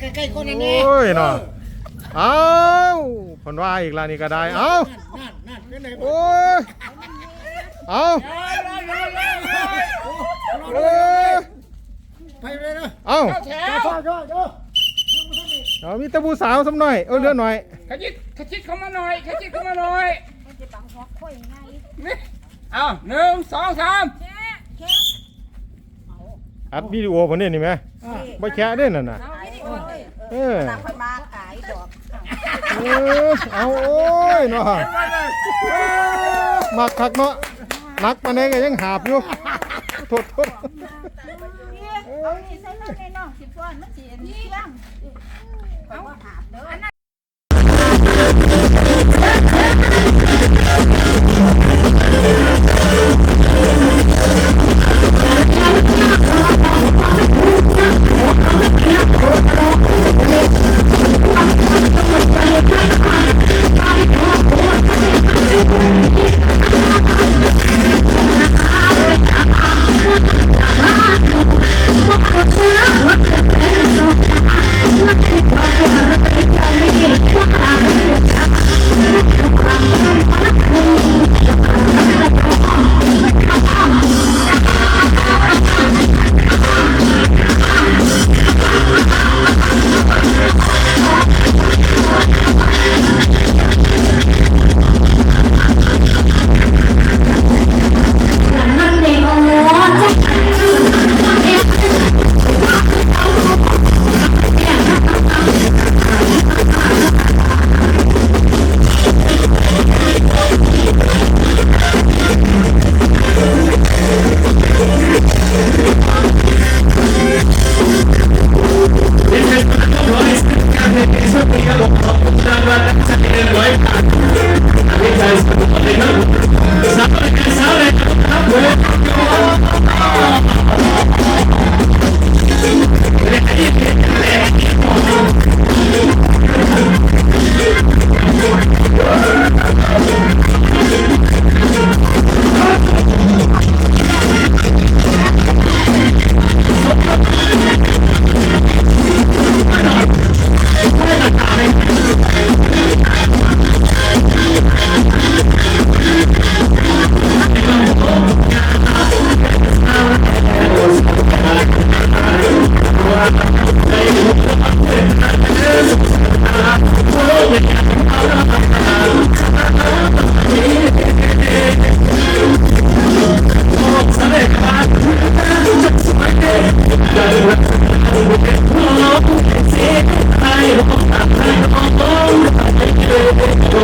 ใกล้ๆคนนั้นโอ้ยเนาะเอ้าผลว่าอีกแล้วนี่ก็ได้ เอ้านั่นนั่นเป็นไงโอ้ยเอ้าเอ้ยไปเลยนะเอ้าเข้าแถวจ้าจ้าจ้าเอามีแตะบูสาวสักหน่อย เออเลือหน่อย ขยิบขจิตเข้ามาหน่อยขจิตเข้ามาหน่อยมันจะบังหัวค่อยง่ายนี่เอาหนึ่งสองสามแค่แค่อัดวิดีโอผมเนี่ยนี่ไหมไม่แค่เด้นั่นน่ะ เอาวิดีโอ เออตามค่อยมาขายดอกเออเอาโอ้ยเนาะมักคักเนาะนักมาแน่ก็ยังหาบอยู่โทษโทษเอานี่ใส่มาในน้องสิฟ้อนมันสิอันนี้ล่ะเอาหาบเด้อ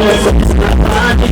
it's my body.